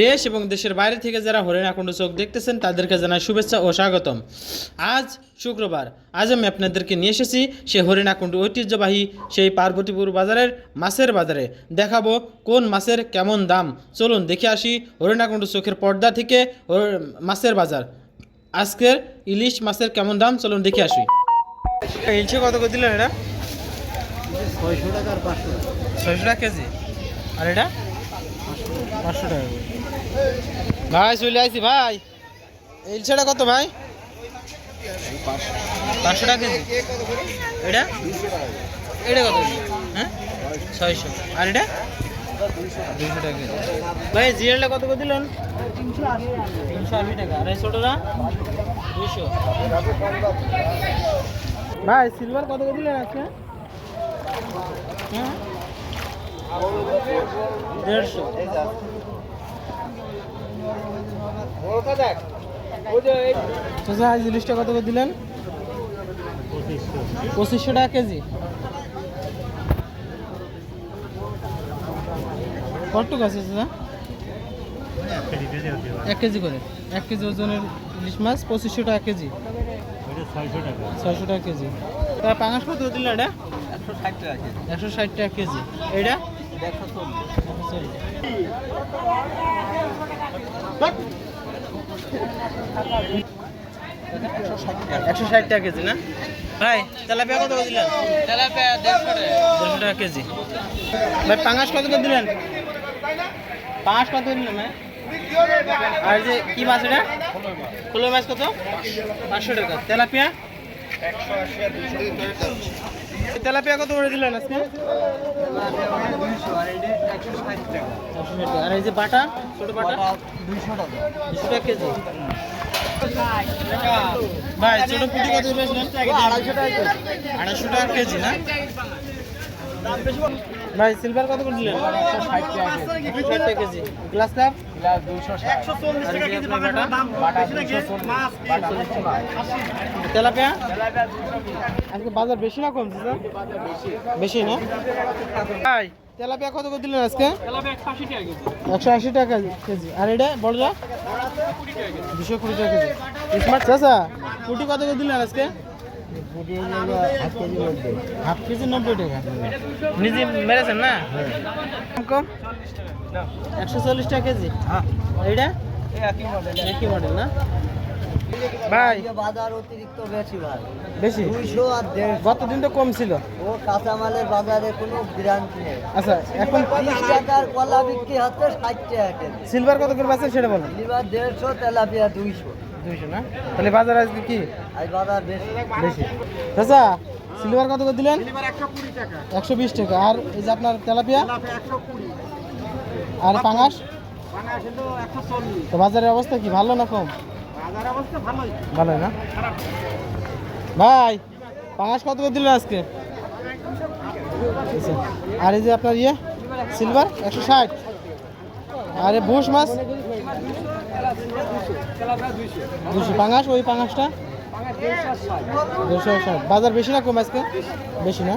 দেশ এবং দেশের বাইরে থেকে যারা হরিণাকুণ্ড চোখ দেখতেছেন তাদেরকে জানাই শুভেচ্ছা ও স্বাগতম। আজ শুক্রবার আজ আমি আপনাদেরকে নিয়ে এসেছি সেই হরিণাকুণ্ড ঐতিহ্যবাহী সেই পার্বতীপুর বাজারের মাছের বাজারে। দেখাবো কোন মাছের কেমন দাম। চলুন দেখে আসি হরিণাকুণ্ড চোখের পর্দা থেকে মাছের বাজার। আজকের ইলিশ মাছের কেমন দাম চলুন দেখে আসি। ইলিশে কত করে দিলেন এটা? ছয়শো টাকা আর পাঁচশো ছয়শো টাকা কেজি। আর এটা? পাঁচশো টাকা। ভাই, চলে আসছি ভাই। ইলশাটা কত ভাই? পাঁচশো টাকা কেজি। এটা? এটা কত? হ্যাঁ? ছয়শো। আর এটা? দুইশো টাকা কেজি। ভাই জিরালটা কত করে দিলেন? তিনশো আশি টাকা। আর এই ছোটোটা? দুইশো। ভাই সিলভার কত করে দিলেন আজকে? হ্যাঁ? দেড়শো। চাচা আজ ইলিশটা কত করে দিলেন? পঁচিশশো টাকা কেজি। কতটুক আছে চাচা এক কেজি করে। এক কেজি ওজনের ইলিশ মাছ পঁচিশশো টাকা কেজি। ছয়শো টাকা কেজি। তা পাঙাশ কত দিলেন এটা? একশো ষাট টাকা কেজি। এটা একশো ষাট টাকা কেজি না? ভাই তেলাপিয়া কত দিলেন? তেলাপিয়া দেড়শো টাকা। দেড়শো টাকা কেজি। ভাই পাঙাশ কত করে দিলেন? পাঙাশ কত দিলেন ভাই? আর যে কি মাছ এটা? ফুলো মাছ কত? পাঁচশো টাকা। তেলাপিয়া? তেলাপিয়া কত করে দিলেন আজকে? একশো ষাট টাকা। আর এই যে বাটা ছোট বাটা? দুইশো টাকা। দুশো টাকা কেজি। ভাই ছোট পুটি কত আড়াইশো টাকা কেজি। আড়াইশো টাকা কেজি না? ভাই সিলভার কত করে দিলেন টাকা কেজি। গ্লাস কাপ বাটা তেলাপিয়া? আজকে বাজার বেশি না কমছে স্যার? বেশি না? ভাই তেলাপিয়া কত করে দিলেন আজকে? একশো আশি টাকা কেজি। আর এটা বড়টা দুশো কুড়ি টাকা কেজি। স্মার্ট চাচা পুটি কত করে দিলেন আজকে? হাফ কেজি নব্বই টাকা। নিজে মেরেছেন না? কম একশো চল্লিশ টাকা কেজি। হ্যাঁ। এইটা একই মডেল একই মডেল না? ভাই। বাজার অতিরিক্ত বেশি ভাই। বেশি? দুইশো আর দেড়শো। গত দিন তো কম ছিল? ও কাঁচামালের বাজারে কোনো গ্যারান্টি নেই। আচ্ছা এখন তিরিশ টাকার কলা বিক্রি হচ্ছে ষাট টাকা সিলভার কত করে পাচ্ছেন সেটা বলেন। লিভার দেড়শো তেলাপিয়া দুইশো। দুইশো না? তাহলে বাজার আজকে কি? আজ বাজার বেশি। বেশি। চাচা সিলভার কত করে দিলেন? একশো বিশ টাকা। আর এই যে আপনার তেলাপিয়া? আর পাঙাশ? তো বাজারের অবস্থা কি ভালো না কম? ভালোই। না? ভাই, পাঙাশ কত করে দিলেন আজকে। আর এই যে আপনার ইয়ে সিলভার একশো ষাট। আরে ভুষ মাছ? দুশো। পাঙাশ, ওই পাঙাশটা? দুশো ষাট। বাজার বেশি না কম আজকে? বেশি না?